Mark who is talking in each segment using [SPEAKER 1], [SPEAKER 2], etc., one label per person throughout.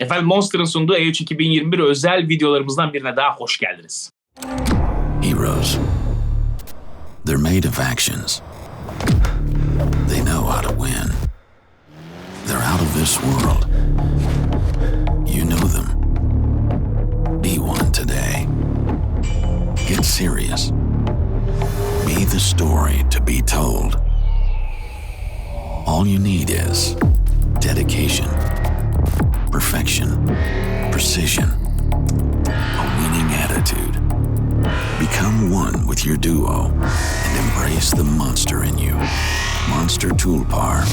[SPEAKER 1] Efendim Monster'ın sunduğu E3 2021 özel videolarımızdan birine daha hoş geldiniz.
[SPEAKER 2] Heroes. They're made of actions. They know how to win. They're out of this world. You know them. Be one today. Get serious. Be the story to be told. All you need is dedication, perfection, precision, a winning attitude. Become one with your duo and embrace the monster in you. Monster Toolbar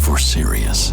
[SPEAKER 2] for serious.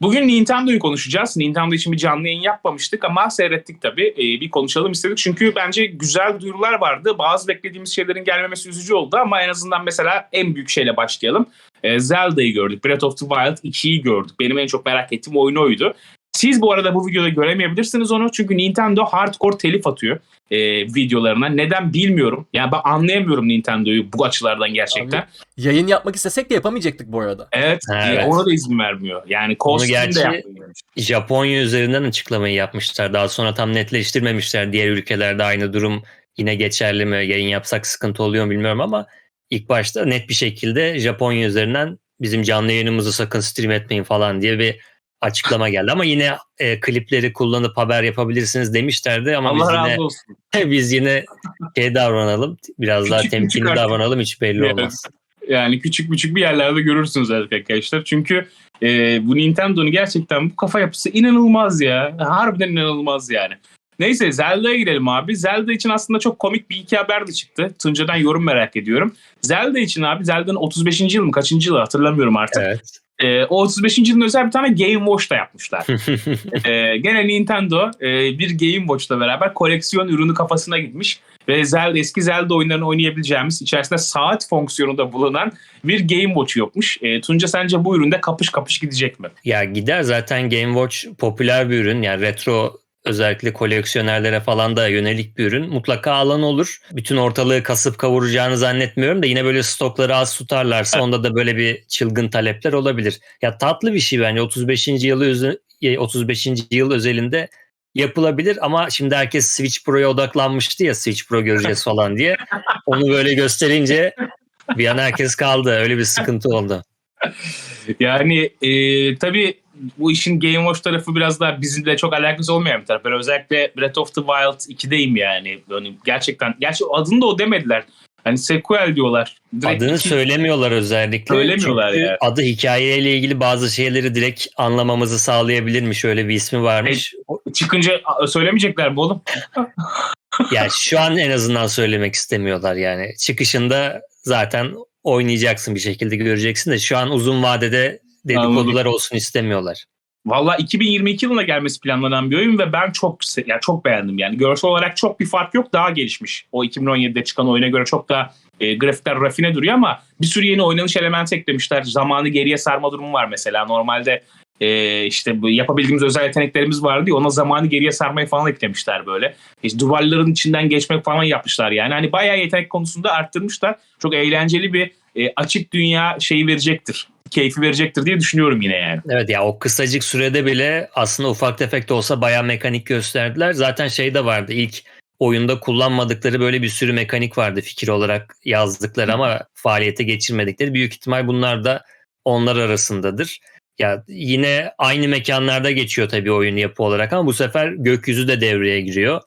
[SPEAKER 1] Bugün Nintendo'yu konuşacağız. Nintendo için bir canlı yayın yapmamıştık ama seyrettik tabii. Ee, bir konuşalım istedik. Çünkü bence güzel duyurular vardı. Bazı beklediğimiz şeylerin gelmemesi üzücü oldu ama en azından mesela en büyük şeyle başlayalım. Ee, Zelda'yı gördük. Breath of the Wild 2'yi gördük. Benim en çok merak ettiğim oyun oydu. Siz bu arada bu videoda göremeyebilirsiniz onu. Çünkü Nintendo hardcore telif atıyor e, videolarına. Neden bilmiyorum. Yani ben anlayamıyorum Nintendo'yu bu açılardan gerçekten.
[SPEAKER 3] Abi, Yayın yapmak istesek de yapamayacaktık bu arada.
[SPEAKER 1] Evet,
[SPEAKER 4] Evet.
[SPEAKER 1] ona da izin vermiyor. Yani de
[SPEAKER 4] gerçi-
[SPEAKER 1] yapmıyor.
[SPEAKER 4] Japonya üzerinden açıklamayı yapmışlar. Daha sonra tam netleştirmemişler. Diğer ülkelerde aynı durum yine geçerli mi? Yayın yapsak sıkıntı oluyor mu bilmiyorum ama ilk başta net bir şekilde Japonya üzerinden bizim canlı yayınımızı sakın stream etmeyin falan diye bir açıklama geldi. Ama yine e, klipleri kullanıp haber yapabilirsiniz demişlerdi ama
[SPEAKER 1] Allah
[SPEAKER 4] biz yine
[SPEAKER 1] olsun.
[SPEAKER 4] biz yine şey davranalım. Biraz daha
[SPEAKER 1] Küçük küçük
[SPEAKER 4] temkinli
[SPEAKER 1] artık.
[SPEAKER 4] davranalım hiç belli
[SPEAKER 1] Evet.
[SPEAKER 4] olmaz.
[SPEAKER 1] Yani küçük küçük bir yerlerde görürsünüz arkadaşlar. Çünkü e, bu Nintendo'nun gerçekten bu kafa yapısı inanılmaz ya. Harbiden inanılmaz yani. Neyse Zelda'ya gidelim abi. Zelda için aslında çok komik bir iki haber de çıktı. Tunca'dan yorum merak ediyorum. Zelda için abi Zelda'nın 35. yıl mı kaçıncı yılı hatırlamıyorum artık.
[SPEAKER 4] Evet.
[SPEAKER 1] E, o 35. yılın özel bir tane Game Watch da yapmışlar. e, gene Nintendo e, bir Game Watch'la beraber koleksiyon ürünü kafasına gitmiş ve Zelda eski Zelda oyunlarını oynayabileceğimiz içerisinde saat fonksiyonu da bulunan bir Game Watch yokmuş. E, Tunca sence bu üründe kapış kapış gidecek mi?
[SPEAKER 4] Ya gider zaten Game Watch popüler bir ürün. Yani retro özellikle koleksiyonerlere falan da yönelik bir ürün. Mutlaka alan olur. Bütün ortalığı kasıp kavuracağını zannetmiyorum da yine böyle stokları az tutarlarsa onda da böyle bir çılgın talepler olabilir. Ya tatlı bir şey bence 35. yılı özü- 35. yıl özelinde yapılabilir ama şimdi herkes Switch Pro'ya odaklanmıştı ya Switch Pro göreceğiz falan diye. Onu böyle gösterince bir an herkes kaldı. Öyle bir sıkıntı oldu.
[SPEAKER 1] Yani e, tabii bu işin Game Watch tarafı biraz daha bizimle çok alakası olmayan bir taraf. Ben özellikle Breath of the Wild 2'deyim yani. yani gerçekten, gerçi adını da o demediler. Hani sequel diyorlar. Direkt
[SPEAKER 4] Adını
[SPEAKER 1] iki-
[SPEAKER 4] söylemiyorlar özellikle.
[SPEAKER 1] Söylemiyorlar
[SPEAKER 4] Çünkü
[SPEAKER 1] yani.
[SPEAKER 4] Adı hikayeyle ilgili bazı şeyleri direkt anlamamızı sağlayabilirmiş. Öyle bir ismi varmış.
[SPEAKER 1] Çıkınca a, söylemeyecekler mi oğlum?
[SPEAKER 4] yani şu an en azından söylemek istemiyorlar yani. Çıkışında zaten oynayacaksın bir şekilde göreceksin de şu an uzun vadede dedikodular olsun istemiyorlar.
[SPEAKER 1] Valla 2022 yılına gelmesi planlanan bir oyun ve ben çok yani çok beğendim. Yani görsel olarak çok bir fark yok. Daha gelişmiş. O 2017'de çıkan oyuna göre çok daha e, grafikler rafine duruyor ama bir sürü yeni oynanış elementi eklemişler. Zamanı geriye sarma durumu var mesela. Normalde e, işte bu yapabildiğimiz özel yeteneklerimiz vardı ya ona zamanı geriye sarmayı falan eklemişler böyle. İşte duvarların içinden geçmek falan yapmışlar yani. Hani bayağı yetenek konusunda arttırmışlar. Çok eğlenceli bir e, açık dünya şeyi verecektir. Keyfi verecektir diye düşünüyorum yine yani.
[SPEAKER 4] Evet ya o kısacık sürede bile aslında ufak tefek de olsa bayağı mekanik gösterdiler. Zaten şey de vardı ilk oyunda kullanmadıkları böyle bir sürü mekanik vardı fikir olarak yazdıkları ama faaliyete geçirmedikleri. Büyük ihtimal bunlar da onlar arasındadır. Ya yine aynı mekanlarda geçiyor tabii oyun yapı olarak ama bu sefer gökyüzü de devreye giriyor.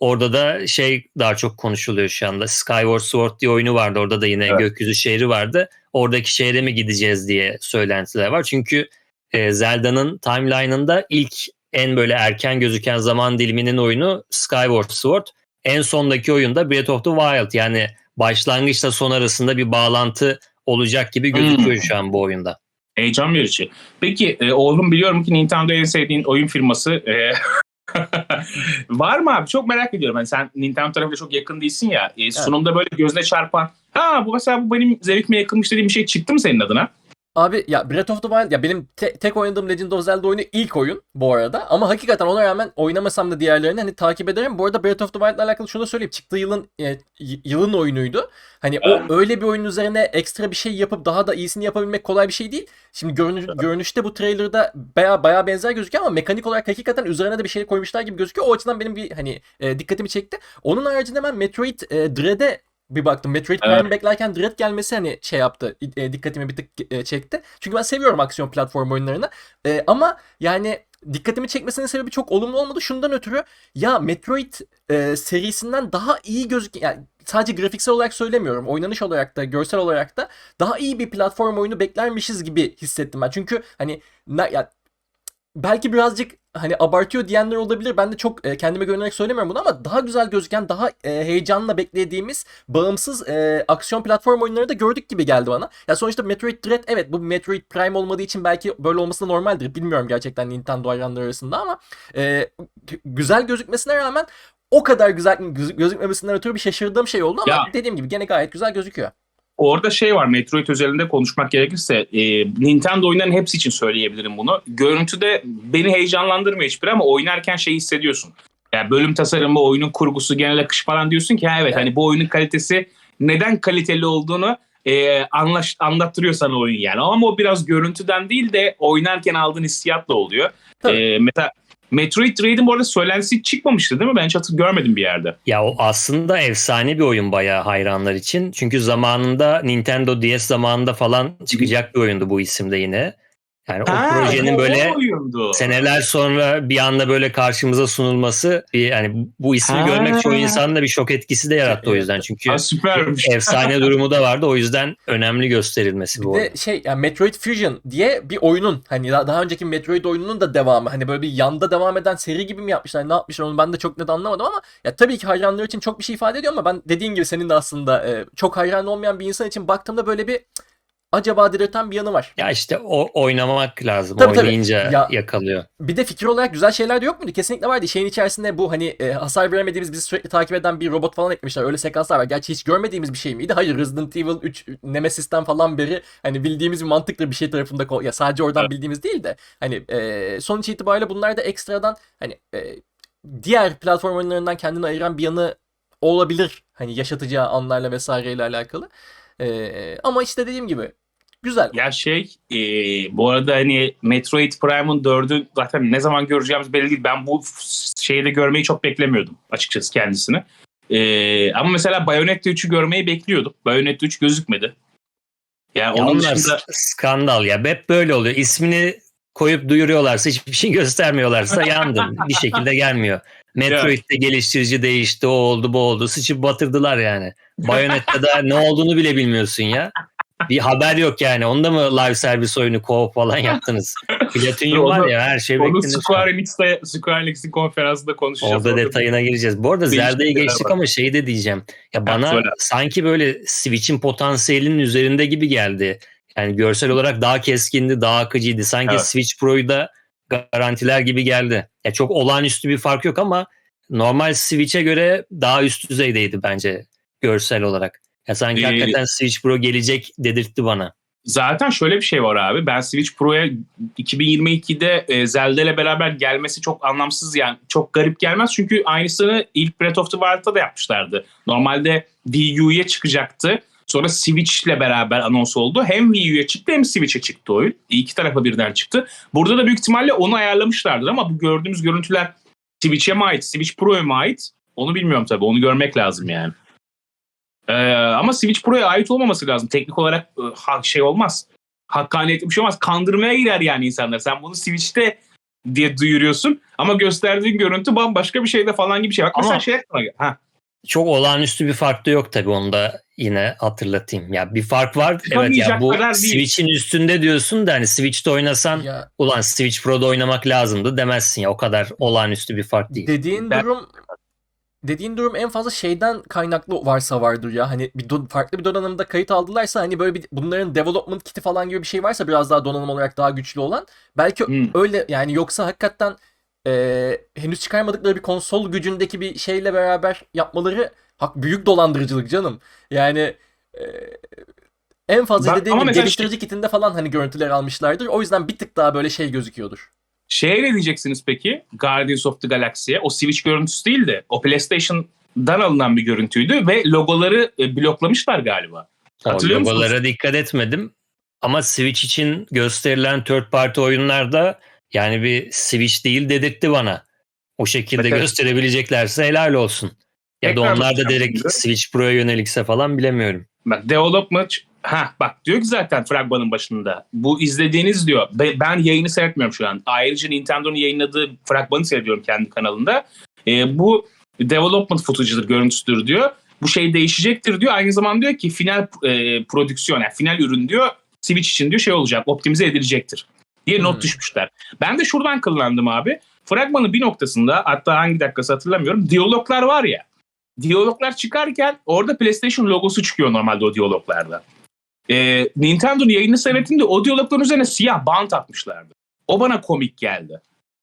[SPEAKER 4] Orada da şey daha çok konuşuluyor şu anda. Skyward Sword diye oyunu vardı. Orada da yine
[SPEAKER 1] Evet.
[SPEAKER 4] gökyüzü şehri vardı. Oradaki şehre mi gideceğiz diye söylentiler var. Çünkü e, Zelda'nın timeline'ında ilk en böyle erken gözüken zaman diliminin oyunu Skyward Sword. En sondaki oyunda Breath of the Wild. Yani başlangıçla son arasında bir bağlantı olacak gibi gözüküyor şu an bu oyunda.
[SPEAKER 1] Heyecan verici. Peki e, oğlum biliyorum ki Nintendo en sevdiğin oyun firması. E, var mı abi? Çok merak ediyorum. Hani sen Nintendo tarafıyla çok yakın değilsin ya. E, sunumda böyle gözüne çarpan ha bu mesela bu benim zevkime yakınmış dediğim bir şey çıktı mı senin adına?
[SPEAKER 3] Abi ya Breath of the Wild ya benim te- tek oynadığım Legend of Zelda oyunu ilk oyun bu arada. Ama hakikaten ona rağmen oynamasam da diğerlerini hani takip ederim. Bu arada Breath of the Wild'la alakalı şunu da söyleyeyim. Çıktığı yılın e, yılın oyunuydu. Hani o öyle bir oyun üzerine ekstra bir şey yapıp daha da iyisini yapabilmek kolay bir şey değil. Şimdi görünüş, görünüşte bu trailer'da baya baya benzer gözüküyor ama mekanik olarak hakikaten üzerine de bir şey koymuşlar gibi gözüküyor. O açıdan benim bir hani e, dikkatimi çekti. Onun haricinde ben Metroid e, Dread'e bir baktım. Metroid
[SPEAKER 1] Evet.
[SPEAKER 3] Prime beklerken Dread gelmesi hani şey yaptı. e, dikkatimi bir tık e, çekti. Çünkü ben seviyorum aksiyon platform oyunlarını. E, ama yani dikkatimi çekmesinin sebebi çok olumlu olmadı. Şundan ötürü ya Metroid e, serisinden daha iyi gözük yani sadece grafiksel olarak söylemiyorum. Oynanış olarak da, görsel olarak da daha iyi bir platform oyunu beklermişiz gibi hissettim ben. Çünkü hani ya belki birazcık hani abartıyor diyenler olabilir. Ben de çok e, kendime güvenerek söylemiyorum bunu ama daha güzel gözüken, daha e, heyecanla beklediğimiz bağımsız e, aksiyon platform oyunları da gördük gibi geldi bana. Ya sonuçta Metroid Dread evet bu Metroid Prime olmadığı için belki böyle olması da normaldir. Bilmiyorum gerçekten Nintendo hayranları arasında ama e, güzel gözükmesine rağmen o kadar güzel göz- gözükmemesinden ötürü bir şaşırdığım şey oldu ama
[SPEAKER 1] Ya.
[SPEAKER 3] dediğim gibi gene gayet güzel gözüküyor.
[SPEAKER 1] Orada şey var Metroid özelinde konuşmak gerekirse e, Nintendo oyunların hepsi için söyleyebilirim bunu. Görüntüde beni heyecanlandırmıyor hiçbir ama oynarken şey hissediyorsun. Yani bölüm tasarımı, oyunun kurgusu, genel akış falan diyorsun ki ha evet hani bu oyunun kalitesi neden kaliteli olduğunu e, anlaş, anlattırıyor sana oyun yani. Ama o biraz görüntüden değil de oynarken aldığın hissiyatla oluyor.
[SPEAKER 3] Tabii.
[SPEAKER 1] E, mesela Metroid Dread'in bu arada söylentisi çıkmamıştı değil mi? Ben hiç hatır görmedim bir yerde.
[SPEAKER 4] Ya o aslında efsane bir oyun bayağı hayranlar için. Çünkü zamanında Nintendo DS zamanında falan çıkacak bir oyundu bu isimde yine. Yani o projenin
[SPEAKER 1] o
[SPEAKER 4] böyle
[SPEAKER 1] oyundu.
[SPEAKER 4] seneler sonra bir anda böyle karşımıza sunulması bir yani bu ismi
[SPEAKER 1] Ha.
[SPEAKER 4] görmek çoğu insanın da bir şok etkisi de yarattı o yüzden. Çünkü
[SPEAKER 1] Ha, süpermiş.
[SPEAKER 4] efsane durumu da vardı. O yüzden önemli gösterilmesi bu
[SPEAKER 3] Bir de şey yani Metroid Fusion diye bir oyunun hani daha, önceki Metroid oyununun da devamı. Hani böyle bir yanda devam eden seri gibi mi yapmışlar ne yapmışlar onu ben de çok net anlamadım ama ya tabii ki hayranlar için çok bir şey ifade ediyor ama ben dediğin gibi senin de aslında e, çok hayran olmayan bir insan için baktığımda böyle bir acaba dedirten bir yanı var.
[SPEAKER 4] Ya işte o oynamak lazım.
[SPEAKER 3] Tabii, tabii.
[SPEAKER 4] Oynayınca
[SPEAKER 3] Ya-
[SPEAKER 4] yakalıyor.
[SPEAKER 3] Bir de fikir olarak güzel şeyler de yok muydu? Kesinlikle vardı. Şeyin içerisinde bu hani e, hasar veremediğimiz bizi sürekli takip eden bir robot falan eklemişler. Öyle sekanslar var. Gerçi hiç görmediğimiz bir şey miydi? Hayır Resident Evil 3 Nemesis'ten falan beri hani bildiğimiz bir mantıklı bir şey tarafında ya sadece oradan
[SPEAKER 1] Evet.
[SPEAKER 3] bildiğimiz değil de hani e, sonuç itibariyle bunlar da ekstradan hani e, diğer platform oyunlarından kendini ayıran bir yanı olabilir. Hani yaşatacağı anlarla vesaireyle alakalı. E, ama işte dediğim gibi güzel.
[SPEAKER 1] Ya şey e, bu arada hani Metroid Prime'ın 4'ü zaten ne zaman göreceğimiz belli değil. Ben bu şeyde görmeyi çok beklemiyordum açıkçası kendisini. E, ama mesela Bayonetta 3'ü görmeyi bekliyordum. Bayonetta 3 gözükmedi. Yani
[SPEAKER 4] Ya
[SPEAKER 1] onun
[SPEAKER 4] onlar
[SPEAKER 1] dışında
[SPEAKER 4] skandal ya. Hep böyle oluyor. İsmini koyup duyuruyorlarsa hiçbir şey göstermiyorlarsa yandın. bir şekilde gelmiyor. Metroid'de geliştirici değişti, o oldu, bu oldu. Sıçıp batırdılar yani. Bayonetta'da ne olduğunu bile bilmiyorsun ya. Bir haber yok yani. Onda mı live servis oyunu co falan yaptınız? Platinum var ya her şey
[SPEAKER 1] onu. Square Enix'te Square Enix'in konferansında konuşacağız.
[SPEAKER 4] Orada detayına gireceğiz. Bu arada
[SPEAKER 1] şeyler
[SPEAKER 4] geçtik
[SPEAKER 1] var.
[SPEAKER 4] ama şey de diyeceğim. Ya bana
[SPEAKER 1] söyle.
[SPEAKER 4] sanki böyle Switch'in potansiyelinin üzerinde gibi geldi. Yani görsel olarak daha keskindi, daha akıcıydı. Sanki
[SPEAKER 1] Evet.
[SPEAKER 4] Switch Pro'yu da garantiler gibi geldi. Ya çok olağanüstü bir fark yok ama normal Switch'e göre daha üst düzeydeydi bence görsel olarak. Ya sanki
[SPEAKER 1] Ee,
[SPEAKER 4] hakikaten Switch Pro gelecek dedirtti bana.
[SPEAKER 1] Zaten şöyle bir şey var abi. Ben Switch Pro'ya 2022'de e, Zelda ile beraber gelmesi çok anlamsız yani. Çok garip gelmez. Çünkü aynısını ilk Breath of the Wild'da da yapmışlardı. Normalde Wii U'ya çıkacaktı. Sonra Switch ile beraber anons oldu. Hem Wii U'ya çıktı hem Switch'e çıktı oyun. İki tarafa birden çıktı. Burada da büyük ihtimalle onu ayarlamışlardır ama bu gördüğümüz görüntüler Switch'e mi ait, Switch Pro'ya mı ait? Onu bilmiyorum tabii. Onu görmek lazım yani. Ee, ama Switch Pro'ya ait olmaması lazım. Teknik olarak e, şey olmaz. Hakkaniyetli bir şey olmaz. Kandırmaya girer yani insanlar. Sen bunu Switch'te diye duyuruyorsun ama gösterdiğin görüntü bambaşka bir şeyde falan gibi bir şey. Bak mesela
[SPEAKER 4] Ama-
[SPEAKER 1] şey aklıma Ha.
[SPEAKER 4] Çok olağanüstü bir fark da yok tabii onu da yine hatırlatayım. Ya bir fark var. Evet ya bu. Switch'in üstünde diyorsun da hani Switch'te oynasan
[SPEAKER 3] Ya
[SPEAKER 4] ulan Switch Pro'da oynamak lazımdı demezsin ya. O kadar olağanüstü bir fark değil.
[SPEAKER 3] Dediğin
[SPEAKER 1] Ben-
[SPEAKER 3] durum dediğin durum en fazla şeyden kaynaklı varsa vardır ya. Hani bir do- farklı bir donanımda kayıt aldılarsa hani böyle bir bunların development kiti falan gibi bir şey varsa biraz daha donanım olarak daha güçlü olan belki
[SPEAKER 1] Hmm.
[SPEAKER 3] öyle yani yoksa hakikaten e, henüz çıkarmadıkları bir konsol gücündeki bir şeyle beraber yapmaları hak büyük dolandırıcılık canım. Yani e, En fazla
[SPEAKER 1] Bak,
[SPEAKER 3] dediğim gibi geliştirici kitinde falan hani görüntüler almışlardır. O yüzden bir tık daha böyle şey gözüküyordur.
[SPEAKER 1] Şeye ne diyeceksiniz peki? Guardians of the Galaxy'ye. O Switch görüntüsü değil de o PlayStation'dan alınan bir görüntüydü ve logoları e, bloklamışlar galiba.
[SPEAKER 4] O
[SPEAKER 1] Hatırlıyor musunuz?
[SPEAKER 4] logolara dikkat etmedim. Ama Switch için gösterilen third party oyunlarda yani bir Switch değil dedirtti bana. O şekilde
[SPEAKER 1] Mesela-
[SPEAKER 4] gösterebileceklerse helal olsun. Ya da
[SPEAKER 1] Tekrar
[SPEAKER 4] onlar da direkt
[SPEAKER 1] şimdi.
[SPEAKER 4] Switch Pro'ya yönelikse falan bilemiyorum.
[SPEAKER 1] Bak development ha bak diyor ki zaten fragmanın başında. Bu izlediğiniz diyor. Be- Ben yayını seyretmiyorum şu an. Ayrıca Nintendo'nun yayınladığı fragmanı seyrediyorum kendi kanalında. E, bu development footage'ıdır, görüntüsüdür diyor. Bu şey değişecektir diyor. Aynı zamanda diyor ki final e, prodüksiyon yani final ürün diyor Switch için diyor şey olacak optimize edilecektir diye not
[SPEAKER 3] Hmm.
[SPEAKER 1] düşmüşler. Ben de şuradan kullandım abi. Fragmanın bir noktasında hatta hangi dakikası hatırlamıyorum. Diyaloglar var ya. Diyaloglar çıkarken orada PlayStation logosu çıkıyor normalde o diyaloglarda. Ee, Nintendo'nun yayını seyrettiğimde o diyalogların üzerine siyah bant atmışlardı. O bana komik geldi.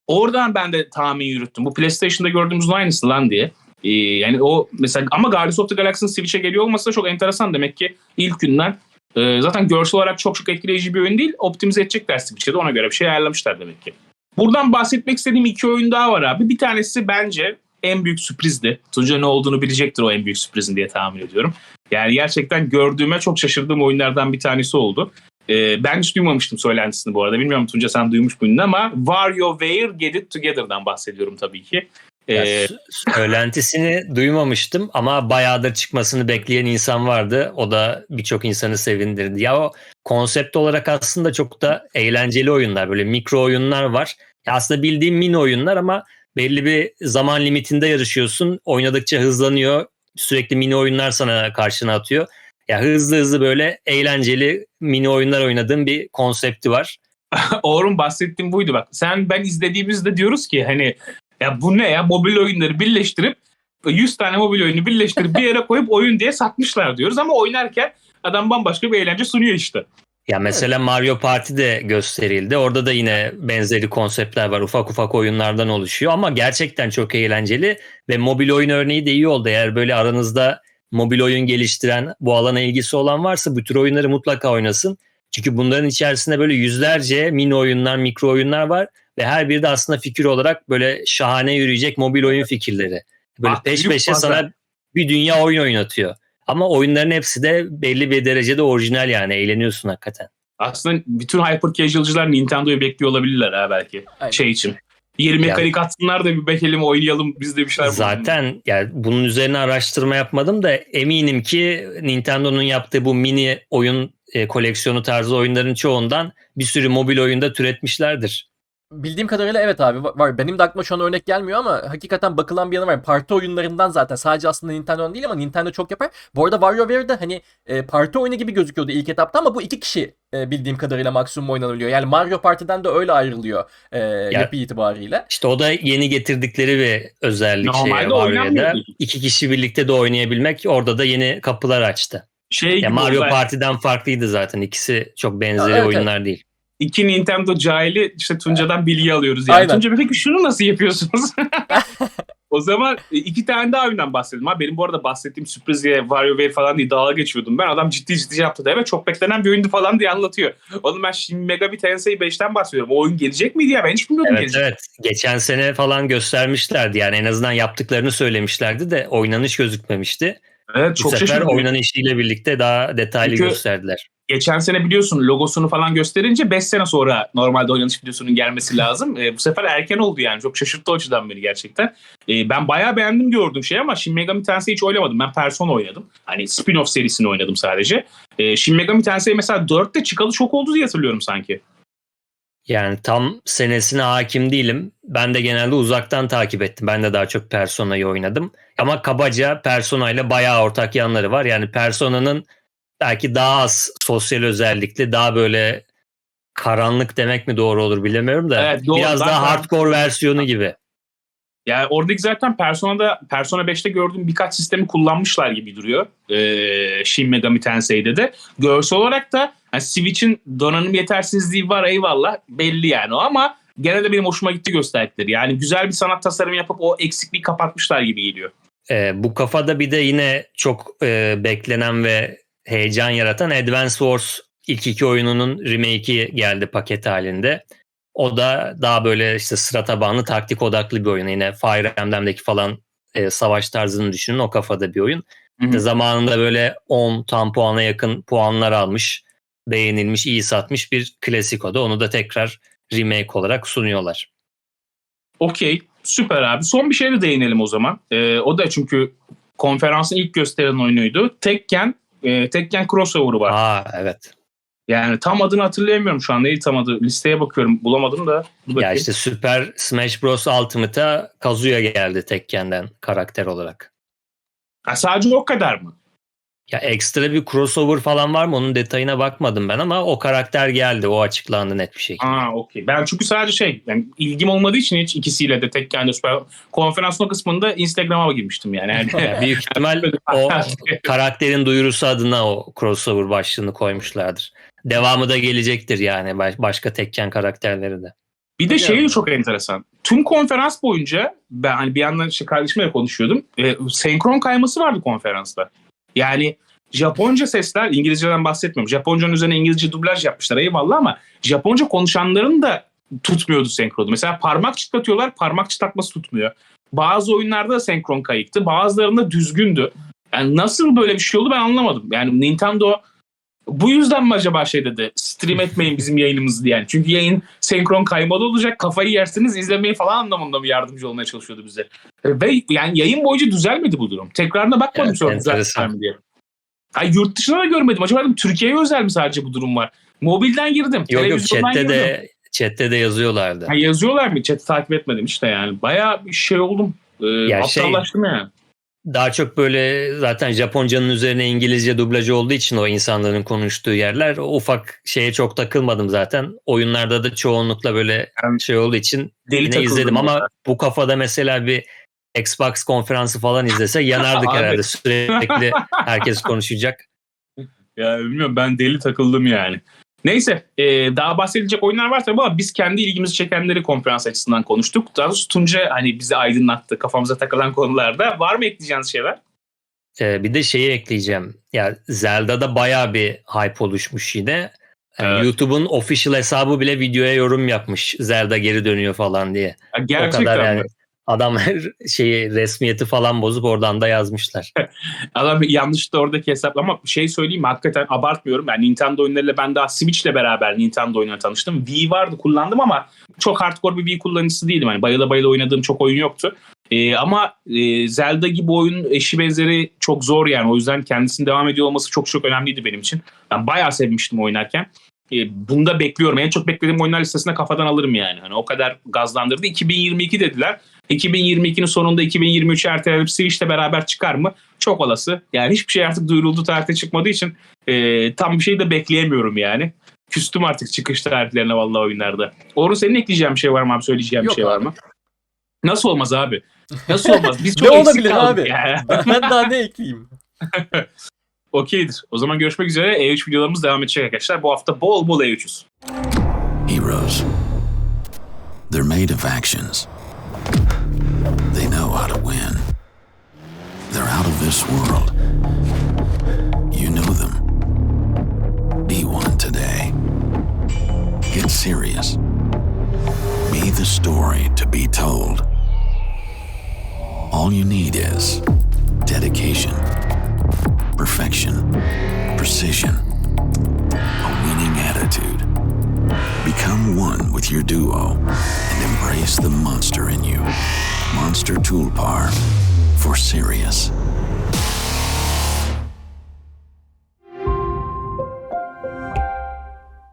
[SPEAKER 1] Oradan ben de tahmin yürüttüm. Bu PlayStation'da gördüğümüzün aynısı lan diye. Ee, yani o mesela ama Guardians of the Galaxy'nin Switch'e geliyor olması da çok enteresan. Demek ki ilk günden e, zaten görsel olarak çok çok etkileyici bir oyun değil. Optimize edecekler Switch'e de ona göre bir şey ayarlamışlar demek ki. Buradan bahsetmek istediğim iki oyun daha var abi. Bir tanesi bence en büyük sürprizdi. Tunca ne olduğunu bilecektir o en büyük sürprizin diye tahmin ediyorum. Yani gerçekten gördüğüme çok şaşırdığım oyunlardan bir tanesi oldu. Ee, ben hiç duymamıştım söylentisini bu arada. Bilmiyorum Tunca sen duymuş muydun ama WarioWare Get It Together'dan bahsediyorum tabii ki. Ee,
[SPEAKER 4] Söylentisini duymamıştım ama bayağıdır çıkmasını bekleyen insan vardı. O da birçok insanı sevindirdi. Ya o konsept olarak aslında çok da eğlenceli oyunlar. Böyle mikro oyunlar var. Ya aslında bildiğim mini oyunlar ama belli bir zaman limitinde yarışıyorsun. Oynadıkça hızlanıyor. Sürekli mini oyunlar sana karşına atıyor. Ya hızlı hızlı böyle eğlenceli mini oyunlar oynadığım bir konsepti var.
[SPEAKER 1] Orhun bahsettiğim buydu bak. Sen ben izlediğimizde diyoruz ki hani ya bu ne ya mobil oyunları birleştirip 100 tane mobil oyunu birleştirip bir yere koyup oyun diye satmışlar diyoruz ama oynarken adam bambaşka bir eğlence sunuyor işte.
[SPEAKER 4] Ya mesela Mario Party de gösterildi. Orada da yine benzeri konseptler var. Ufak ufak oyunlardan oluşuyor ama gerçekten çok eğlenceli ve mobil oyun örneği de iyi oldu. Eğer böyle aranızda mobil oyun geliştiren, bu alana ilgisi olan varsa bu tür oyunları mutlaka oynasın. Çünkü bunların içerisinde böyle yüzlerce mini oyunlar, mikro oyunlar var ve her biri de aslında fikir olarak böyle şahane yürüyecek mobil oyun fikirleri. Böyle
[SPEAKER 1] Bak,
[SPEAKER 4] peş peşe
[SPEAKER 1] fazla.
[SPEAKER 4] sana bir dünya oyun oynatıyor. Ama oyunların hepsi de belli bir derecede orijinal yani eğleniyorsun hakikaten.
[SPEAKER 1] Aslında bütün hyper casual'cılar Nintendo'yu bekliyor olabilirler ha belki
[SPEAKER 3] Aynen.
[SPEAKER 1] şey için. 20
[SPEAKER 4] Ya-
[SPEAKER 1] mekanik atsınlar da bir bekelim oynayalım biz de bir şeyler bulalım.
[SPEAKER 4] Zaten yani bunun üzerine araştırma yapmadım da eminim ki Nintendo'nun yaptığı bu mini oyun e, koleksiyonu tarzı oyunların çoğundan bir sürü mobil oyunda türetmişlerdir.
[SPEAKER 3] Bildiğim kadarıyla evet abi va- var. Benim de aklıma şu an örnek gelmiyor ama hakikaten bakılan bir yanı var. Parti oyunlarından zaten sadece aslında Nintendo'nun değil ama Nintendo çok yapar. Bu arada WarioWare de hani e, parti oyunu gibi gözüküyordu ilk etapta ama bu iki kişi e, bildiğim kadarıyla maksimum oynanabiliyor. Yani Mario Party'den de öyle ayrılıyor e, yapı itibariyle.
[SPEAKER 4] İşte o da yeni getirdikleri bir özellik
[SPEAKER 1] Normalde
[SPEAKER 4] şey Mario'da.
[SPEAKER 1] oynanmıyordu.
[SPEAKER 4] İki kişi birlikte de oynayabilmek orada da yeni kapılar açtı.
[SPEAKER 1] Şey
[SPEAKER 4] Ya Mario
[SPEAKER 1] oldu,
[SPEAKER 4] Party'den farklıydı zaten. İkisi çok benzeri
[SPEAKER 3] Ya, evet,
[SPEAKER 4] oyunlar değil.
[SPEAKER 1] İki Nintendo cahili işte Tunca'dan bilgi alıyoruz yani.
[SPEAKER 3] Aynen.
[SPEAKER 1] Tunca peki şunu nasıl yapıyorsunuz? o zaman e, iki tane daha oyundan bahsedelim. Ha, benim bu arada bahsettiğim sürpriz diye WarioWare falan diye dalga geçiyordum ben. Adam ciddi ciddi şey yaptı da evet çok beklenen bir oyundu falan diye anlatıyor. Oğlum ben Shin Megami Tensei 5'ten bahsediyorum. O oyun gelecek miydi ya? Ben hiç bilmiyordum
[SPEAKER 4] Evet
[SPEAKER 1] gelecek.
[SPEAKER 4] evet. Geçen sene falan göstermişlerdi. Yani en azından yaptıklarını söylemişlerdi de oynanış gözükmemişti.
[SPEAKER 1] Evet,
[SPEAKER 4] Bu
[SPEAKER 1] çok
[SPEAKER 4] sefer
[SPEAKER 1] şaşırdım.
[SPEAKER 4] oynanışıyla birlikte daha detaylı
[SPEAKER 1] Çünkü-
[SPEAKER 4] gösterdiler.
[SPEAKER 1] Geçen sene biliyorsun logosunu falan gösterince 5 sene sonra normalde oynanış videosunun gelmesi lazım. E, bu sefer erken oldu yani. Çok şaşırttı o açıdan beni gerçekten. E, ben bayağı beğendim gördüğüm şey ama Shin Megami Tensei hiç oynamadım. Ben Persona oynadım. Hani spin-off serisini oynadım sadece. E, Shin Megami Tensei mesela 4'te çıkalı çok oldu diye hatırlıyorum sanki.
[SPEAKER 4] Yani tam senesine hakim değilim. Ben de genelde uzaktan takip ettim. Ben de daha çok Persona'yı oynadım. Ama kabaca Persona ile bayağı ortak yanları var. Yani Persona'nın belki daha az sosyal özellikli, daha böyle karanlık demek mi doğru olur bilemiyorum da
[SPEAKER 1] Evet, doğru.
[SPEAKER 4] biraz
[SPEAKER 1] Zaten-
[SPEAKER 4] daha hardcore versiyonu gibi.
[SPEAKER 1] Yani oradaki zaten Persona'da Persona 5'te gördüğüm birkaç sistemi kullanmışlar gibi duruyor. Ee, Shin Megami Tensei'de de. Görsel olarak da yani Switch'in donanım yetersizliği var eyvallah. Belli yani o ama gene de benim hoşuma gitti gösterdikleri. Yani güzel bir sanat tasarımı yapıp o eksikliği kapatmışlar gibi geliyor.
[SPEAKER 4] Ee, bu kafada bir de yine çok e, beklenen ve heyecan yaratan Advance Wars ilk iki oyununun remake'i geldi paket halinde. O da daha böyle işte sıra tabanlı taktik odaklı bir oyun. Yine Fire Emblem'deki falan e, savaş tarzını düşünün o kafada bir oyun.
[SPEAKER 1] Hı hı.
[SPEAKER 4] Zamanında böyle 10 tam puana yakın puanlar almış, beğenilmiş, iyi satmış bir klasik o da. Onu da tekrar remake olarak sunuyorlar.
[SPEAKER 1] Okey. Süper abi. Son bir şeyle değinelim o zaman. Ee, o da çünkü konferansın ilk gösteren oyunuydu. Tekken, e, Tekken crossover'ı var.
[SPEAKER 4] Aa evet.
[SPEAKER 1] Yani tam adını hatırlayamıyorum şu an. Neydi tam adı? Listeye bakıyorum. Bulamadım da. Dur
[SPEAKER 4] Ya işte Super Smash Bros. Ultimate'a Kazuya geldi Tekken'den karakter olarak.
[SPEAKER 1] Ha, sadece o kadar mı?
[SPEAKER 4] Ya ekstra bir crossover falan var mı onun detayına bakmadım ben ama o karakter geldi o açıklandı net bir şekilde.
[SPEAKER 1] Aa okey. Ben çünkü sadece şey yani ilgim olmadığı için hiç ikisiyle de Tekken de Süper konferansın o kısmında Instagram'a girmiştim yani. yani
[SPEAKER 4] Ya büyük ihtimal o karakterin duyurusu adına o crossover başlığını koymuşlardır. Devamı da gelecektir yani baş- başka Tekken karakterleri de.
[SPEAKER 1] Bir de şey çok enteresan. Tüm konferans boyunca ben hani bir yandan işte kardeşimle konuşuyordum. E, senkron kayması vardı konferansta. Yani Japonca sesler, İngilizceden bahsetmiyorum. Japonca'nın üzerine İngilizce dublaj yapmışlar eyvallah ama Japonca konuşanların da tutmuyordu senkronu. Mesela parmak çıtlatıyorlar, parmak çıtlatması tutmuyor. Bazı oyunlarda da senkron kayıktı, bazılarında düzgündü. Yani nasıl böyle bir şey oldu ben anlamadım. Yani Nintendo bu yüzden mi acaba şey dedi stream etmeyin bizim yayınımızı diyen. Çünkü yayın senkron kaymalı olacak kafayı yersiniz izlemeyi falan anlamında mı yardımcı olmaya çalışıyordu bize. Ve yani yayın boyunca düzelmedi bu durum. Tekrarına bakmadım
[SPEAKER 4] Evet,
[SPEAKER 1] sonra düzeltmişler mi diye. Ay yurt dışında da görmedim. Acaba dedim Türkiye'ye özel mi sadece bu durum var? Mobilden girdim.
[SPEAKER 4] Yok yok chatte
[SPEAKER 1] girdim.
[SPEAKER 4] de chatte de yazıyorlardı.
[SPEAKER 1] Ha, yazıyorlar mı? Chat'i takip etmedim işte yani. Bayağı bir şey oldum. Ee,
[SPEAKER 4] Ya şey-
[SPEAKER 1] yani.
[SPEAKER 4] Daha çok böyle zaten Japonca'nın üzerine İngilizce dublajı olduğu için o insanların konuştuğu yerler o ufak şeye çok takılmadım zaten. Oyunlarda da çoğunlukla böyle
[SPEAKER 1] Yani
[SPEAKER 4] şey olduğu için
[SPEAKER 1] Deli
[SPEAKER 4] yine izledim ama
[SPEAKER 1] orada.
[SPEAKER 4] bu kafada mesela bir Xbox konferansı falan izlesek yanardık herhalde. Sürekli herkes konuşacak.
[SPEAKER 1] Ya bilmiyorum ben deli takıldım yani. Neyse e, daha bahsedilecek oyunlar var tabii ama biz kendi ilgimizi çekenleri konferans açısından konuştuk. Daha doğrusu Tunca hani bizi aydınlattı kafamıza takılan konularda. Var mı ekleyeceğiniz şeyler?
[SPEAKER 4] Ee, bir de şeyi ekleyeceğim. Ya Zelda'da bayağı bir hype oluşmuş yine. Yani
[SPEAKER 1] Evet.
[SPEAKER 4] YouTube'un official hesabı bile videoya yorum yapmış. Zelda geri dönüyor falan diye.
[SPEAKER 1] Ya
[SPEAKER 4] o
[SPEAKER 1] Gerçekten
[SPEAKER 4] kadar yani.
[SPEAKER 1] mi?
[SPEAKER 4] Adam şeyi resmiyeti falan bozup oradan da yazmışlar.
[SPEAKER 1] Adam yanlış da oradaki hesaplama şey söyleyeyim? Hakikaten abartmıyorum. Yani Nintendo oyunlarıyla ben daha Switch'le beraber Nintendo oyunlarına tanıştım. Wii vardı kullandım ama çok hardcore bir Wii kullanıcısı değilim. Hani bayıla bayıla oynadığım çok oyun yoktu. Ee, ama e, Zelda gibi oyun eşi benzeri çok zor yani. O yüzden kendisinin devam ediyor olması çok çok önemliydi benim için. Ben bayağı sevmiştim oynarken. E, bunu da bekliyorum. En çok beklediğim oyunlar listesine kafadan alırım yani. Hani o kadar gazlandırdı. 2022 dediler. 2022'nin sonunda 2023'e ertelenip Switch'le beraber çıkar mı? Çok olası. Yani hiçbir şey artık duyuruldu tarihte çıkmadığı için e, tam bir şey de bekleyemiyorum yani. Küstüm artık çıkış tarihlerine vallahi oyunlarda. Orun senin ekleyeceğin bir şey var mı abi? Söyleyeceğim bir şey var
[SPEAKER 3] abi.
[SPEAKER 1] mı? Nasıl olmaz abi? Nasıl olmaz? Biz
[SPEAKER 3] Ne
[SPEAKER 1] çok eksik
[SPEAKER 3] olabilir abi?
[SPEAKER 1] ya.
[SPEAKER 3] ben daha ne ekleyeyim?
[SPEAKER 1] Okeydir. O zaman görüşmek üzere. E3 videolarımız devam edecek arkadaşlar. Bu hafta bol bol E E3'üz.
[SPEAKER 2] Heroes. They're made of actions. They know how to win. They're out of this world. Toolpod.